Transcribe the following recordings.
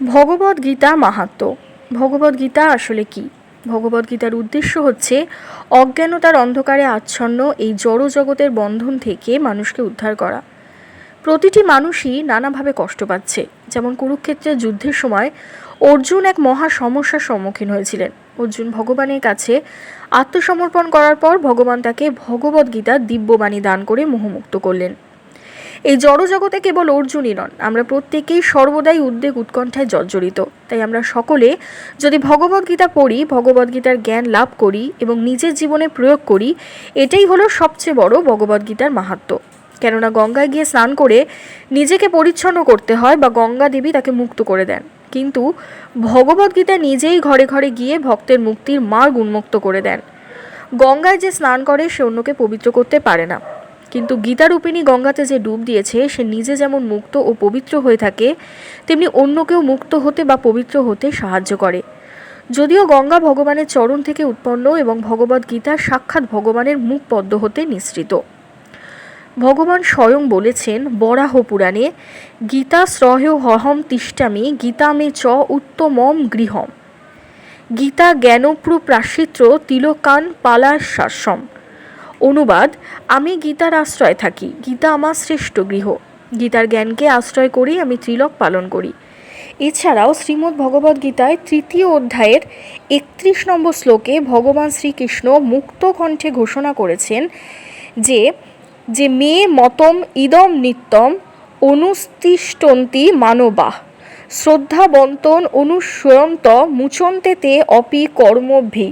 ভগবদ গীতা মাহাত্ম। ভগবদ গীতা আসলে কি? ভগবদ গীতার উদ্দেশ্য হচ্ছে অজ্ঞানতার অন্ধকারে আচ্ছন্ন এই জড় জগতের বন্ধন থেকে মানুষকে উদ্ধার করা। প্রতিটি মানুষই নানাভাবে কষ্ট পাচ্ছে। যেমন কুরুক্ষেত্রের যুদ্ধের সময় অর্জুন এক মহা সমস্যার সম্মুখীন হয়েছিলেন। অর্জুন ভগবানের কাছে আত্মসমর্পণ করার পর ভগবান তাকে ভগবদ গীতার দিব্যবাণী দান করে মোহমুক্ত করলেন। এই জড়জগতে কেবল অর্জুনই নন, আমরা প্রত্যেকেই সর্বদাই উদ্বেগ উৎকণ্ঠায় জর্জরিত। তাই আমরা সকলে যদি ভগবদ্গীতা পড়ি ভগবদ্গীতার জ্ঞান লাভ করি এবং নিজের জীবনে প্রয়োগ করি, এটাই হলো সবচেয়ে বড় ভগবদ্গীতার মাহাত্ম। কেননা গঙ্গায় গিয়ে স্নান করে নিজেকে পরিচ্ছন্ন করতে হয় বা গঙ্গা দেবী তাকে মুক্ত করে দেন। কিন্তু ভগবদ্গীতা নিজেই ঘরে ঘরে গিয়ে ভক্তের মুক্তির মার্গ উন্মুক্ত করে দেন। গঙ্গায় যে স্নান করে সে অন্যকে পবিত্র করতে পারে না। কিন্তু গীতারূপিণী গঙ্গাতে যে ডুব দিয়েছে, সে নিজে যেমন মুক্ত ও পবিত্র হয়ে থাকে, তেমনি অন্যকেও মুক্ত হতে বা পবিত্র হতে সাহায্য করে। যদিও গঙ্গা ভগবানের চরণ থেকে উৎপন্ন এবং ভগবদ্ গীতা সাক্ষাৎ ভগবানের মুখ পদ্ম হতে নিঃসৃত। ভগবান স্বয়ং বলেছেন, বরাহ পুরাণে, গীতা শ্রহেয় হহম তিষ্টামি গীতা মে চ উত্তমম গৃহম। গীতা জ্ঞানপ্রু প্রাশ্চিত্র তিলকান পালার শাসম অনুবাদ, আমি গীতার আশ্রয় থাকি। গীতা আমার শ্রেষ্ঠ গৃহ। গীতার জ্ঞানকে আশ্রয় করেই আমি ত্রিলক পালন করি। এছাড়াও শ্রীমদ্ ভগবদ্ গীতায় তৃতীয় অধ্যায়ের একত্রিশ নম্বর শ্লোকে ভগবান শ্রীকৃষ্ণ মুক্ত কণ্ঠে ঘোষণা করেছেন যে যে মে মতম ইদম নিত্যম অনুস্তিষ্টন্তি মানবাহ শ্রদ্ধাবন্তন অনুসরন্ত মুচন্তে তে অপি কর্মভি।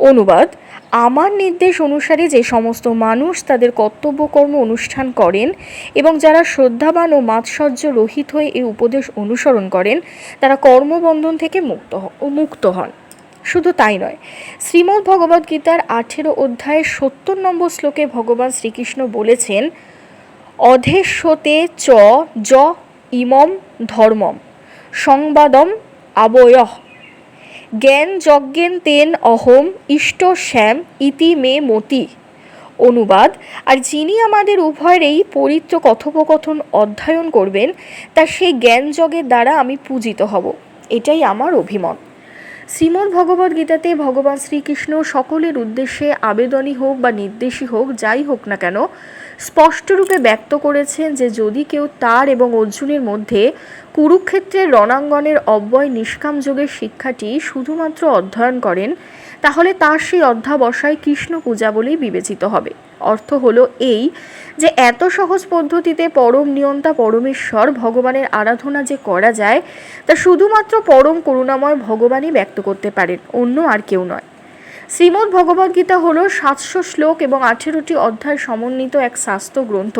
অনুবাদ আমার নির্দেশ অনুসারে যে সমস্ত মানুষ তাদের কর্তব্যকর্ম অনুষ্ঠান করেন এবং যারা শ্রদ্ধাবান ও মাৎসর্য রহিত হয়ে এই উপদেশ অনুসরণ করেন, তারা কর্মবন্ধন থেকে মুক্ত ও মুক্ত হন। শুধু তাই নয়, শ্রীমদ্ ভগবদ্গীতার আঠেরো অধ্যায়ের সত্তর নম্বর শ্লোকে ভগবান শ্রীকৃষ্ণ বলেছেন, অধেশ্বতে চ, য, ইমম, ধর্মম, সংবাদম, আবয়হ। জ্ঞান যজ্ঞেন তেন অহম ইষ্ট শ্যাম ইতি মে মতি। অনুবাদ, আর যিনি আমাদের উভয়েরই পবিত্র কথোপকথন অধ্যয়ন করবেন, তা সেই জ্ঞান যজ্ঞের দ্বারা আমি পূজিত হব। এটাই আমার অভিমত। শ্রীমদ্ ভগবদ্ গীতাতে ভগবান শ্রীকৃষ্ণ সকলের উদ্দেশ্যে আবেদনই হোক বা নির্দেশই হোক, যাই হোক না কেন স্পষ্টরূপে ব্যক্ত করেছেন যে যদি কেউ তার এবং অর্জুনের মধ্যে কুরুক্ষেত্রের রণাঙ্গনের অব্যয় নিষ্কাম যোগের শিক্ষাটি শুধুমাত্র অধ্যয়ন করেন, তাহলে তার সেই অধ্যাবসায় কৃষ্ণ পূজা বলেই বিবেচিত হবে। অর্থ হলো এই যে এত সহজ পদ্ধতিতে পরম নিয়ন্তা পরমেশ্বর ভগবানের আরাধনা যে করা যায়, তা শুধুমাত্র পরম করুণাময় ভগবানই ব্যক্ত করতে পারেন, অন্য আর কেউ নয়। শ্রীমদ্ ভগবদ্গীতা হল সাতশো শ্লোক এবং আঠেরোটি অধ্যায় সমন্বিত এক শাস্ত্র গ্রন্থ,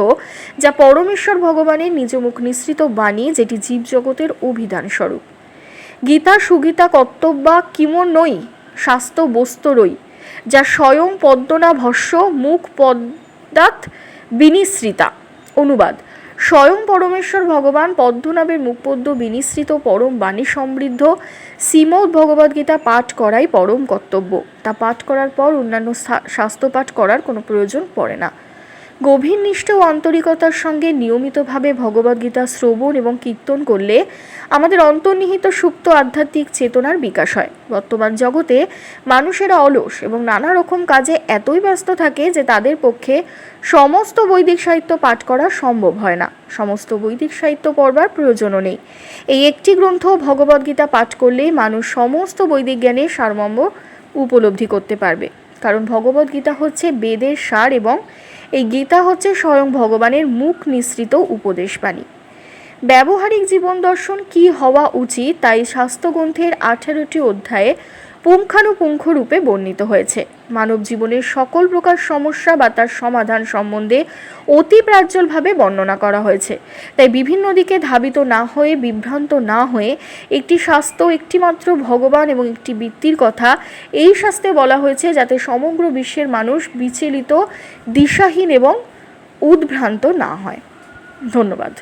যা পরমেশ্বর ভগবানের নিজ মুখ নিঃসৃত বাণী যেটি জীবজগতের অভিধান স্বরূপ গীতা, সুগীতা, কর্তব্যা, কিমন নই শাস্ত্র বস্তরই যা স্বয়ং পদ্মনা ভস্য মুখ পদ্মাত বিনিসৃতা। অনুবাদ স্বয়ং পরমেশ্বর ভগবান পদ্মনাভের মুখপদ্ম বিনিশ্রিত পরম বাণী সমৃদ্ধ শ্রীমদ্ ভগবদ্গীতা পাঠ করাই পরম কর্তব্য। তা পাঠ করার পর অন্যান্য শাস্ত্র পাঠ করার কোনো প্রয়োজন পড়ে না। গভীর নিষ্ঠ ও আন্তরিকতার সঙ্গে নিয়মিতভাবে ভগবদ্গীতা শ্রবণ এবং কীর্তন করলে আমাদের অন্তর্নিহিত সুপ্ত আধ্যাত্মিক চেতনার বিকাশ হয়। বর্তমান জগতে মানুষেরা অলস এবং নানা রকম কাজে এতই ব্যস্ত থাকে যে তাদের পক্ষে সমস্ত বৈদিক সাহিত্য পাঠ করা সম্ভব হয় না। সমস্ত বৈদিক সাহিত্য পড়বার প্রয়োজনও নেই। এই একটি গ্রন্থ ভগবদ্গীতা পাঠ করলেই মানুষ সমস্ত বৈদিক জ্ঞানের সারমর্ম উপলব্ধি করতে পারবে। কারণ ভগবদ্গীতা হচ্ছে বেদের সার এবং এই গীতা হচ্ছে স্বয়ং ভগবানের মুখ নিঃসৃত উপদেশবাণী। ব্যবহারিক জীবন দর্শন কি হওয়া উচিত তাই স্বাস্থ্যগ্রন্থের আঠারোটি অধ্যায়ে পুঙ্খানুপুঙ্খ রূপে বর্ণিত হয়েছে। মানব জীবনের সকল প্রকার সমস্যা বা তার সমাধান সম্বন্ধে অতি প্রাজ্যলভাবে বর্ণনা করা হয়েছে। তাই বিভিন্ন দিকে ধাবিত না হয়ে, বিভ্রান্ত না হয়ে, একটি স্বাস্থ্য, একটিমাত্র ভগবান এবং একটি বৃত্তির কথা এই শাস্ত্রে বলা হয়েছে যাতে সমগ্র বিশ্বের মানুষ বিচলিত, দিশাহীন এবং উদ্ভ্রান্ত না হয়। ধন্যবাদ।